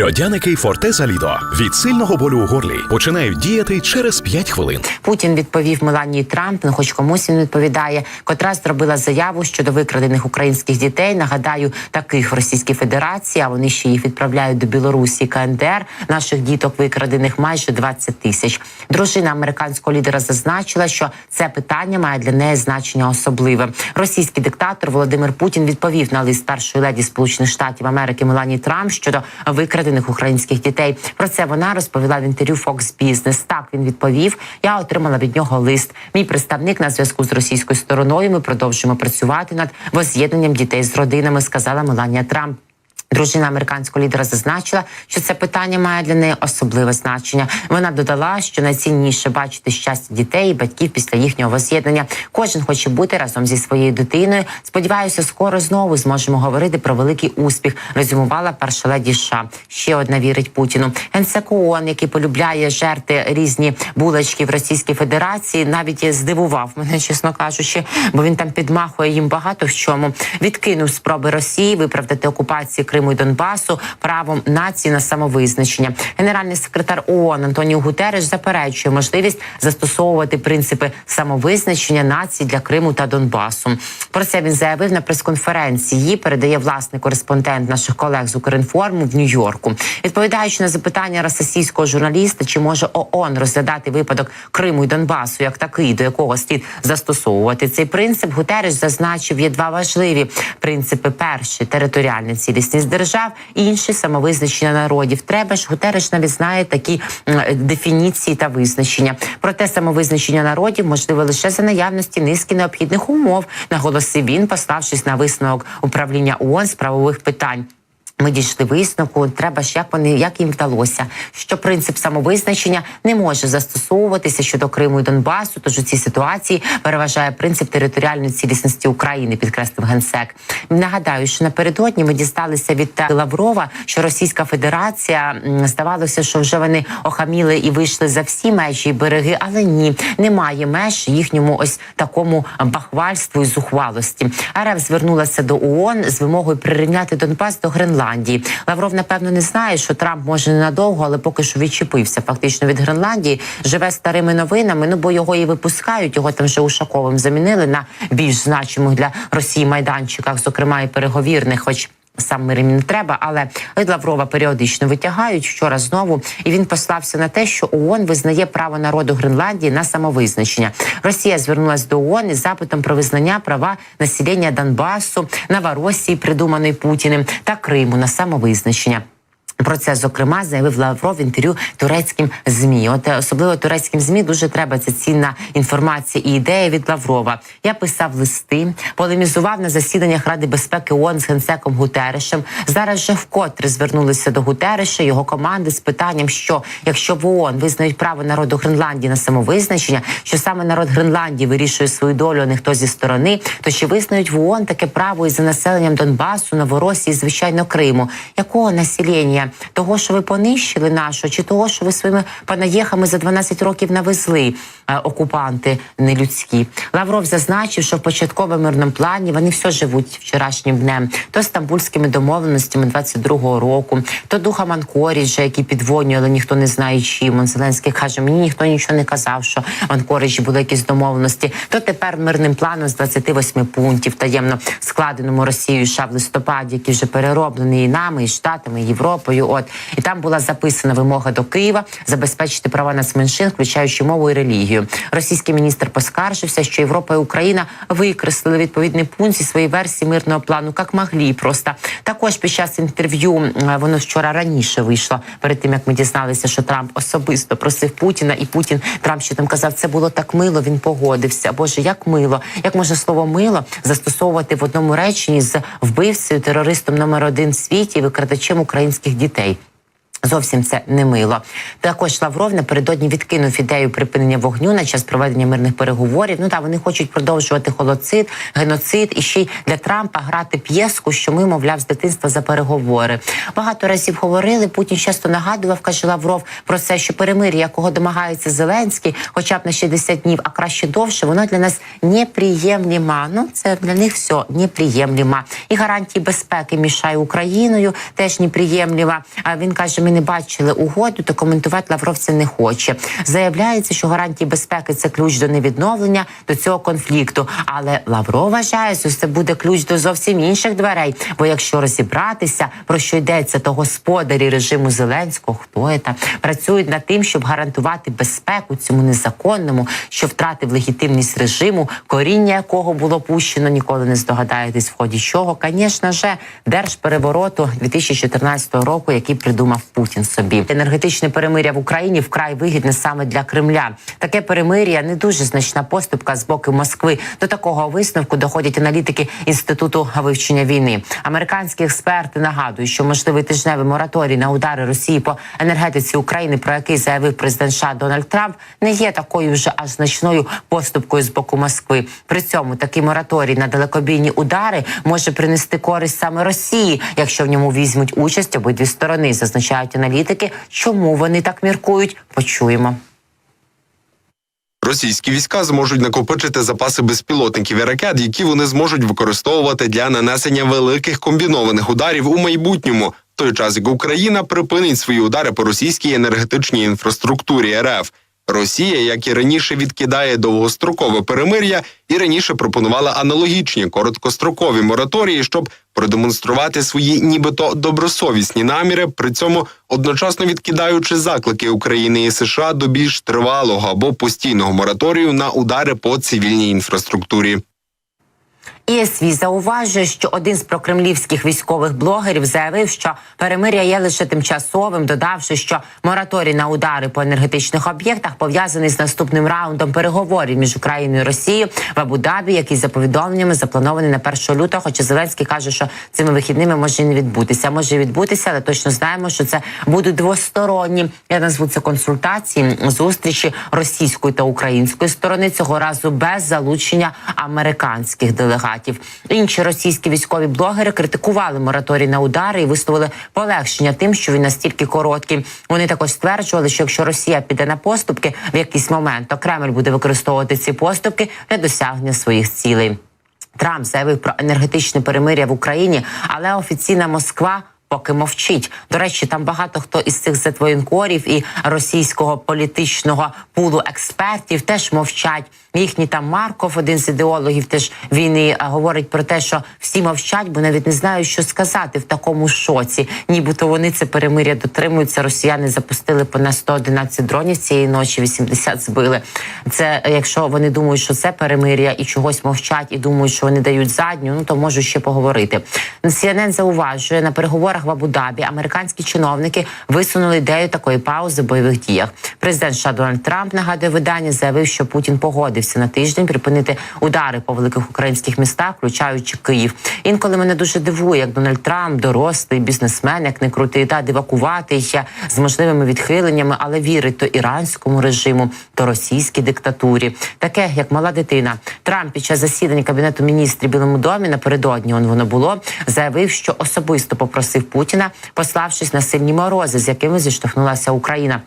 Льодяники Фортеза Лідо від сильного болю у горлі починають діяти через 5 хвилин. Путін відповів Меланії Трамп, ну хоч комусь він відповідає, котра зробила заяву щодо викрадених українських дітей. Нагадаю, таких в Російській Федерації, а вони ще їх відправляють до Білорусі, КНДР. Наших діток викрадених майже 20 тисяч. Дружина американського лідера зазначила, що це питання має для неї значення особливе. Російський диктатор Володимир Путін відповів на лист першої леді Сполучених Штатів Америки Меланії Трамп щодо викрадених українських дітей. Про це вона розповіла в інтерв'ю Fox Business. Так він відповів. Я отримала від нього лист. Мій представник на зв'язку з російською стороною. Ми продовжуємо працювати над воз'єднанням дітей з родинами. Сказала Меланія Трамп. Дружина американського лідера зазначила, що це питання має для неї особливе значення. Вона додала, що найцінніше бачити щастя дітей і батьків після їхнього воз'єднання. Кожен хоче бути разом зі своєю дитиною. Сподіваюся, скоро знову зможемо говорити про великий успіх. Резюмувала перша леді США. Ще одна вірить Путіну. Генсек ООН, який полюбляє жерти різні булочки в Російській Федерації, навіть здивував мене, чесно кажучи, бо він там підмахує їм багато в чому. Відкинув спроби Росії виправдати окупацію Криму. Криму і Донбасу правом нації на самовизначення. Генеральний секретар ООН Антоніо Гутереш заперечує можливість застосовувати принципи самовизначення націй для Криму та Донбасу. Про це він заявив на прес-конференції. Її передає власний кореспондент наших колег з Укрінформу в Нью-Йорку. Відповідаючи на запитання російського журналіста, чи може ООН розглядати випадок Криму і Донбасу як такий, до якого слід застосовувати цей принцип, Гутереш зазначив є два важливі принципи: перший територіальна цілісність держав, інші самовизначення народів. Треба ж Гутереш навіть знає такі дефініції та визначення. Проте самовизначення народів можливе лише за наявності низки необхідних умов, наголосив він, пославшись на висновок управління ООН з правових питань. Ми дійшли висновку. Треба ж як вони як їм вдалося, що принцип самовизначення не може застосовуватися щодо Криму і Донбасу. Тож у цій ситуації переважає принцип територіальної цілісності України, підкреслив генсек. Нагадаю, що напередодні ми дісталися від Лаврова, що Російська Федерація здавалося, що вже вони охаміли і вийшли за всі межі і береги, але ні, немає меж їхньому ось такому бахвальству і зухвалості. РФ звернулася до ООН з вимогою прирівняти Донбас до Гренландії. Гренландії. Лавров напевно не знає, що Трамп може ненадовго, але поки що відчепився фактично від Гренландії. Живе старими новинами. Ну бо його і випускають. Його там вже Ушаковим замінили на більш значимих для Росії майданчиках, зокрема і переговірних, хоч. Сам мир їм не треба, але Лаврова періодично витягають вчора знову, і він послався на те, що ООН визнає право народу Гренландії на самовизначення. Росія звернулася до ООН із запитом про визнання права населення Донбасу, Новоросії, придуманої Путіним, та Криму на самовизначення. Про це зокрема заявив Лавров в інтерв'ю турецьким змі. От особливо турецьким змі дуже треба ця цінна інформація і ідея від Лаврова. Я писав листи, полемізував на засіданнях Ради безпеки ООН з генсеком Гутерешем. Зараз же вкотре звернулися до Гутереша його команди з питанням, що якщо в ООН визнають право народу Гренландії на самовизначення, що саме народ Гренландії вирішує свою долю, а не хто зі сторони, то чи визнають в ООН таке право і за населенням Донбасу, Новоросії, звичайно, Криму? Якого населення? Того, що ви понищили нашу, чи того, що ви своїми панаєхами за 12 років навезли е, окупанти нелюдські. Лавров зазначив, що в початковому мирному плані вони все живуть вчорашнім днем, то стамбульськими домовленостями 22-го року, то духом Анкоріджа, який підвонює, але ніхто не знає чим. Зеленський каже: мені ніхто нічого не казав, що в були якісь домовленості. То тепер мирним планом з 28 пунктів таємно складеному Росією США в листопаді, який вже перероблений і нами, і штатами, і Європою. От і там була записана вимога до Києва забезпечити права нацменшин, включаючи мову і релігію. Російський міністр поскаржився, що Європа і Україна викреслили відповідний пункт зі своєї версії мирного плану, як могли. Просто також під час інтерв'ю воно вчора раніше вийшло перед тим, як ми дізналися, що Трамп особисто просив Путіна, і Путін Трамп ще там казав, це було так мило. Він погодився. Боже, як мило, як можна слово мило застосовувати в одному реченні з вбивцею терористом номер один в світі, викрадачем українських дітей. they Зовсім це не мило. Також Лавров напередодні відкинув ідею припинення вогню на час проведення мирних переговорів. Ну та вони хочуть продовжувати холоцид, геноцид і ще й для Трампа грати п'єску, що ми, мовляв, з дитинства за переговори. Багато разів говорили. Путін часто нагадував, каже Лавров, про це, що перемир'я, якого домагається Зеленський, хоча б на 60 днів, а краще довше, воно для нас неприємліма. Ну це для них все неприємліма. І гарантії безпеки мішає Україною теж неприємліма. А він каже: ми не бачили угоду, то коментувати Лавров це не хоче. Заявляється, що гарантії безпеки це ключ до невідновлення до цього конфлікту. Але Лавров вважає, що це буде ключ до зовсім інших дверей. Бо якщо розібратися, про що йдеться, то господарі режиму Зеленського, хто це, працюють над тим, щоб гарантувати безпеку цьому незаконному, що втратив легітимність режиму, коріння якого було пущено, ніколи не здогадаєтесь, в ході чого, звісно ж, держперевороту 2014 року, який придумав Путін собі. Енергетичне перемиря в Україні вкрай вигідне саме для Кремля. Таке перемиря не дуже значна поступка з боку Москви. До такого висновку доходять аналітики інституту вивчення війни. Американські експерти нагадують, що можливий тижневий мораторій на удари Росії по енергетиці України, про який заявив президент США Дональд Трамп, не є такою вже аж значною поступкою з боку Москви. При цьому такий мораторій на далекобійні удари може принести користь саме Росії, якщо в ньому візьмуть участь обидві сторони, зазначають аналітики. Чому вони так міркують? Почуємо. Російські війська зможуть накопичити запаси безпілотників і ракет, які вони зможуть використовувати для нанесення великих комбінованих ударів у майбутньому. В той час як Україна припинить свої удари по російській енергетичній інфраструктурі РФ. Росія, як і раніше, відкидає довгострокове перемир'я і раніше пропонувала аналогічні короткострокові мораторії, щоб продемонструвати свої нібито добросовісні наміри, при цьому одночасно відкидаючи заклики України і США до більш тривалого або постійного мораторію на удари по цивільній інфраструктурі. ІСВ зауважує, що один з прокремлівських військових блогерів заявив, що перемиря є лише тимчасовим, додавши, що мораторій на удари по енергетичних об'єктах пов'язаний з наступним раундом переговорів між Україною і Росією в Абу-Дабі, який за повідомленнями запланований на 1 лютого. Хоча Зеленський каже, що цими вихідними може не відбутися. Може відбутися, але точно знаємо, що це будуть двосторонні. Я назву це консультації зустрічі російської та української сторони цього разу без залучення американських делегатів. Інші російські військові блогери критикували мораторій на удари і висловили полегшення тим, що він настільки короткий. Вони також стверджували, що якщо Росія піде на поступки в якийсь момент, то Кремль буде використовувати ці поступки для досягнення своїх цілей. Трамп заявив про енергетичне перемиря в Україні, але офіційна Москва. Поки мовчить. До речі, там багато хто із цих зетвоєнкорів і російського політичного пулу експертів теж мовчать. Їхній там Марков, один з ідеологів теж війни, а, говорить про те, що всі мовчать, бо навіть не знають, що сказати в такому шоці. Нібито вони це перемиря дотримуються. Росіяни запустили понад 111 дронів цієї ночі, 80 збили. Це якщо вони думають, що це перемиря і чогось мовчать, і думають, що вони дають задню, ну то можуть ще поговорити. CNN зауважує на переговорах в Абу-Дабі американські чиновники висунули ідею такої паузи в бойових діях. Президент США Дональд Трамп нагадує видання, заявив, що Путін погодився на тиждень припинити удари по великих українських містах, включаючи Київ. Інколи мене дуже дивує, як Дональд Трамп, дорослий бізнесмен, як не крутий та дивакуватий з можливими відхиленнями, але вірить то іранському режиму, то російській диктатурі, таке як мала дитина. Трамп під час засідання кабінету міністрів Білому домі напередодні он воно було заявив, що особисто попросив Путіна, пославшись на сильні морози, з якими зіштовхнулася Україна.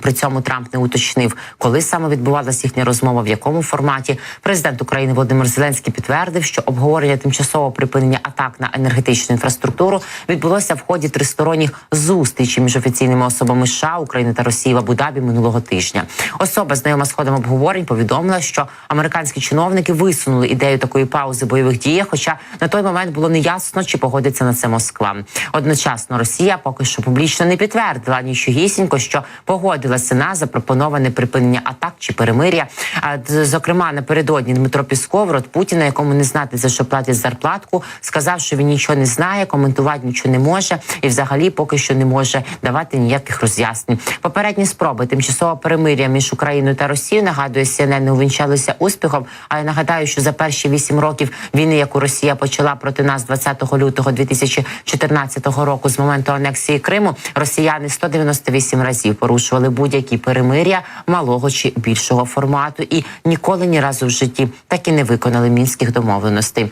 При цьому Трамп не уточнив, коли саме відбувалася їхня розмова, в якому форматі. Президент України Володимир Зеленський підтвердив, що обговорення тимчасового припинення атак на енергетичну інфраструктуру відбулося в ході тристоронніх зустрічей між офіційними особами США, України та Росії в Абу-Дабі минулого тижня. Особа знайома з ходом обговорень повідомила, що американські чиновники висунули ідею такої паузи бойових діях. Хоча на той момент було неясно, чи погодиться на це Москва. Одночасно Росія поки що публічно не підтвердила нічогісінько, що погодила погодилася на запропоноване припинення атак чи перемир'я. А, Зокрема, напередодні Дмитро Пісков, рот Путіна, якому не знати за що платять зарплатку, сказав, що він нічого не знає, коментувати нічого не може, і взагалі поки що не може давати ніяких роз'яснень. Попередні спроби тимчасового перемир'я між Україною та Росією нагадує CNN, не увінчалися успіхом. А я нагадаю, що за перші вісім років війни, яку Росія почала проти нас 20 лютого 2014 року, з моменту анексії Криму, росіяни 198 разів порушували будь-які перемир'я малого чи більшого формату, і ніколи ні разу в житті так і не виконали мінських домовленостей.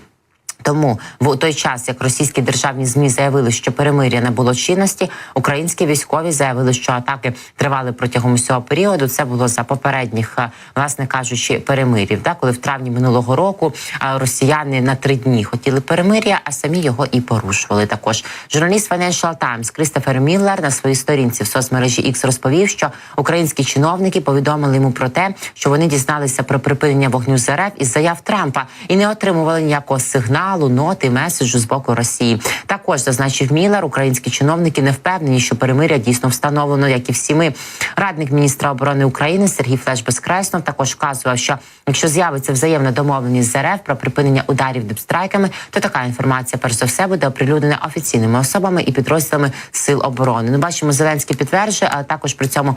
Тому в той час, як російські державні змі заявили, що перемир'я не було чинності, українські військові заявили, що атаки тривали протягом усього періоду. Це було за попередніх, е, власне кажучи, перемирів. Да? Коли в травні минулого року е, росіяни на три дні хотіли перемир'я, а самі його і порушували. Також журналіст Financial Times Крістофер Міллер на своїй сторінці в соцмережі X розповів, що українські чиновники повідомили йому про те, що вони дізналися про припинення вогню з РФ із заяв Трампа і не отримували ніякого сигналу, ноти, меседжу з боку Росії. Також зазначив Міллер, українські чиновники не впевнені, що перемиря дійсно встановлено, як і всі ми. Радник міністра оборони України Сергій Флеш Безкреснов також вказував, що якщо з'явиться взаємна домовленість з РФ про припинення ударів дипстрайками, то така інформація перш за все буде оприлюднена офіційними особами і підрозділами сил оборони. Ну бачимо, Зеленський підтверджує, а також при цьому.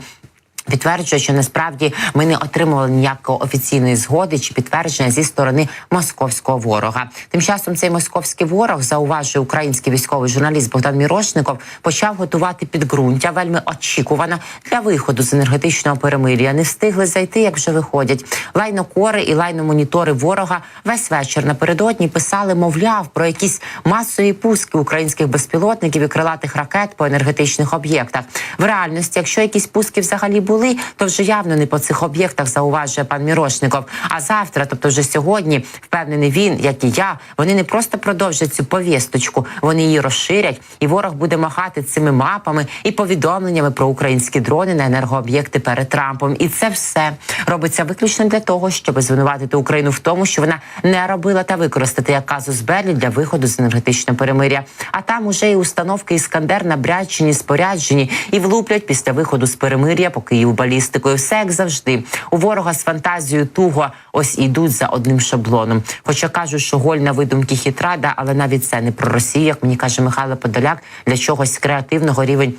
Підтверджує, що насправді ми не отримували ніякої офіційної згоди чи підтвердження зі сторони московського ворога. Тим часом цей московський ворог зауважує український військовий журналіст Богдан Мірошников, почав готувати підґрунтя вельми очікувано для виходу з енергетичного перемир'я. Не встигли зайти, як вже виходять. Лайнокори і лайномонітори ворога весь вечір напередодні писали, мовляв, про якісь масові пуски українських безпілотників і крилатих ракет по енергетичних об'єктах. В реальності, якщо якісь пуски взагалі були, то вже явно не по цих об'єктах зауважує пан Мірошников. А завтра, тобто вже сьогодні, впевнений він, як і я, вони не просто продовжать цю повісточку, вони її розширять, і ворог буде махати цими мапами і повідомленнями про українські дрони на енергооб'єкти перед Трампом. І це все робиться виключно для того, щоб звинуватити Україну в тому, що вона не робила та використати як казус Беллі для виходу з енергетичного перемиря. А там уже і установки Іскандер набрячені, споряджені і влуплять після виходу з перемир'я по Києву балістикою. Все як завжди. У ворога з фантазією туго ось ідуть за одним шаблоном. Хоча кажуть, що гольна видумки хітрада, але навіть це не про Росію, як мені каже Михайло Подоляк, для чогось креативного рівень.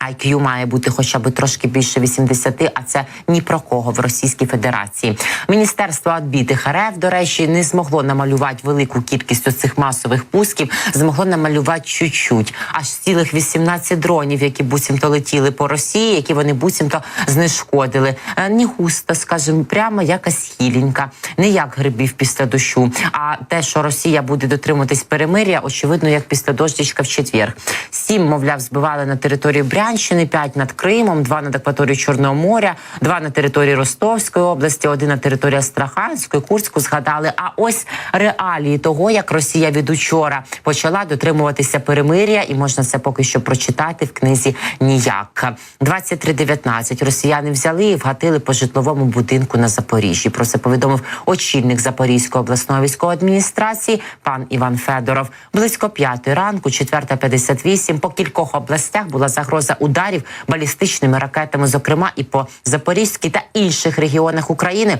IQ має бути хоча б трошки більше 80, а це ні про кого в Російській Федерації. Міністерство відбитих РФ, до речі, не змогло намалювати велику кількість цих масових пусків, змогло намалювати чуть-чуть. аж цілих 18 дронів, які буцімто летіли по Росії, які вони буцімто знешкодили. Е, Не густо, скажімо, прямо якась хіленька, не як грибів після дощу. А те, що Росія буде дотримуватись перемир'я, очевидно, як після дощечка в четвер. Сім, мовляв, збивали на території Брянщини, п'ять над Кримом, два над акваторією Чорного моря, два на території Ростовської області, один на території Астраханської, Курську згадали. А ось реалії того, як Росія від учора почала дотримуватися перемир'я, і можна це поки що прочитати в книзі ніяк. 23.19 росіяни взяли і вгатили по житловому будинку на Запоріжжі. Про це повідомив очільник Запорізької обласної військової адміністрації пан Іван Федоров. Близько п'ятої ранку, 4.58, по кількох областях була загроза ударів балістичними ракетами, зокрема і по Запорізькій та інших регіонах України.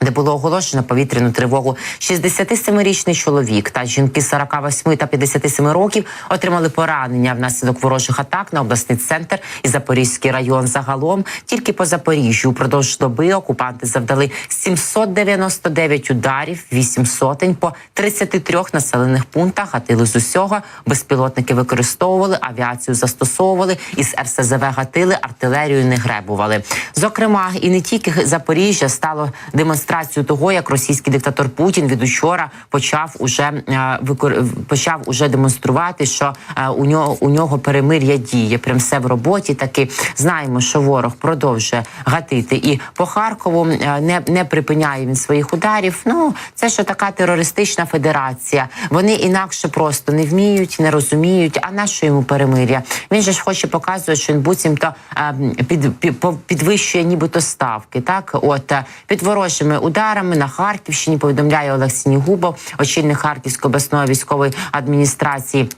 Де було оголошено повітряну тривогу 67-річний чоловік та жінки 48 та 57 років отримали поранення внаслідок ворожих атак на обласний центр і Запорізький район. Загалом тільки по Запоріжжю упродовж доби окупанти завдали 799 ударів, 8 сотень по 33 населених пунктах. Гатили з усього безпілотники використовували, авіацію застосовували із РСЗВ гатили, артилерію не гребували. Зокрема, і не тільки Запоріжжя стало демонстрацією того, як російський диктатор Путін від учора почав уже е, викор... почав уже демонструвати, що е, у нього у нього перемир'я діє. Прям все в роботі. Таки знаємо, що ворог продовжує гатити і по Харкову е, не, не припиняє він своїх ударів. Ну це що така терористична федерація. Вони інакше просто не вміють, не розуміють. А на що йому перемир'я? Він же ж хоче показувати, що він буцімто е, під, під, підвищує нібито ставки. Так, от під ворожими ударами на Харківщині повідомляє Олег Снігубов, очільник Харківської обласної військової адміністрації.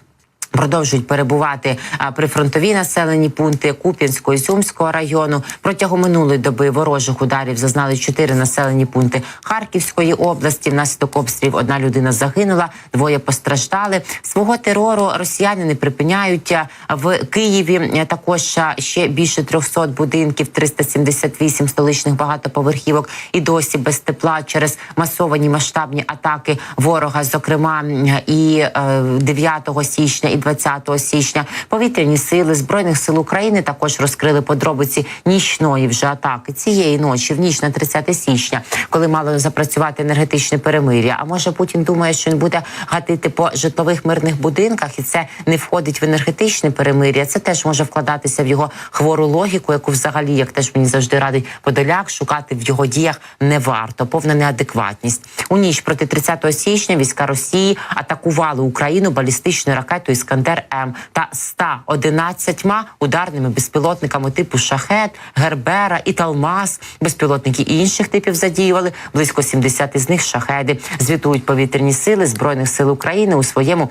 Продовжують перебувати прифронтові населені пункти Куп'янського і Сумського району. Протягом минулої доби ворожих ударів зазнали чотири населені пункти Харківської області. Внаслідок обстрілів одна людина загинула, двоє постраждали. Свого терору росіяни не припиняють в Києві. е, Також ще більше 300 будинків, 378 столичних багатоповерхівок і досі без тепла через масовані масштабні атаки ворога, зокрема і е, 9 січня і 20 січня. Повітряні сили збройних сил України також розкрили подробиці нічної вже атаки цієї ночі, в ніч на 30 січня, коли мало запрацювати енергетичне перемир'я. А може Путін думає, що він буде гатити по житлових мирних будинках, і це не входить в енергетичне перемир'я. Це теж може вкладатися в його хвору логіку, яку взагалі, як теж мені завжди радить Подоляк, шукати в його діях не варто. Повна неадекватність у ніч проти 30 січня. Війська Росії атакували Україну балістичною ракетою Іскандер М та 111 ударними безпілотниками типу Шахет, Гербера і Талмас. Безпілотники інших типів задіювали близько 70 із них шахеди. Звітують повітряні сили збройних сил України у своєму.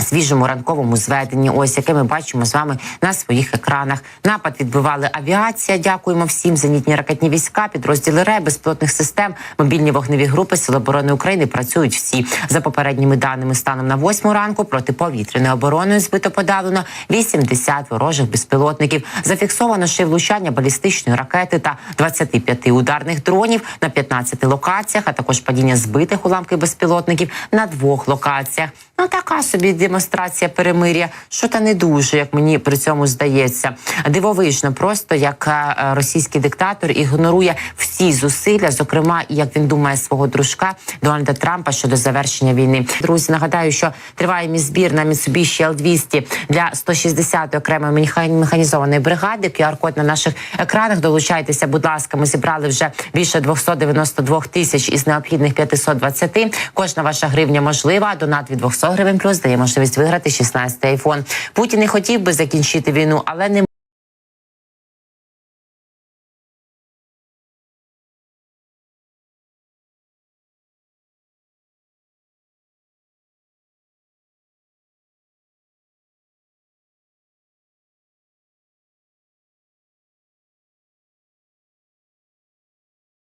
Свіжому ранковому зведенні, ось яке ми бачимо з вами на своїх екранах. Напад відбивали авіація. Дякуємо всім зенітні ракетні війська, підрозділи РЕ, безпілотних систем, мобільні вогневі групи Сил оборони України працюють всі за попередніми даними. Станом на восьму ранку протиповітряною обороною збито подавлено 80 ворожих безпілотників. Зафіксовано ще влучання балістичної ракети та 25 ударних дронів на 15 локаціях, а також падіння збитих уламків безпілотників на двох локаціях. Ну така собі демонстрація перемир'я, що та не дуже, як мені при цьому здається. Дивовижно, просто як е, російський диктатор ігнорує всі зусилля, зокрема, як він думає свого дружка Дональда Трампа щодо завершення війни. Друзі, нагадаю, що триває мій збір на Mitsubishi L200 для 160-ї окремої меха- механізованої бригади. QR-код на наших екранах. Долучайтеся, будь ласка. Ми зібрали вже більше 292 тисяч із необхідних 520. Кожна ваша гривня можлива. Донат від 200 гривень плюс дає можливість виграти 16 айфон. Путін не хотів би закінчити війну, але не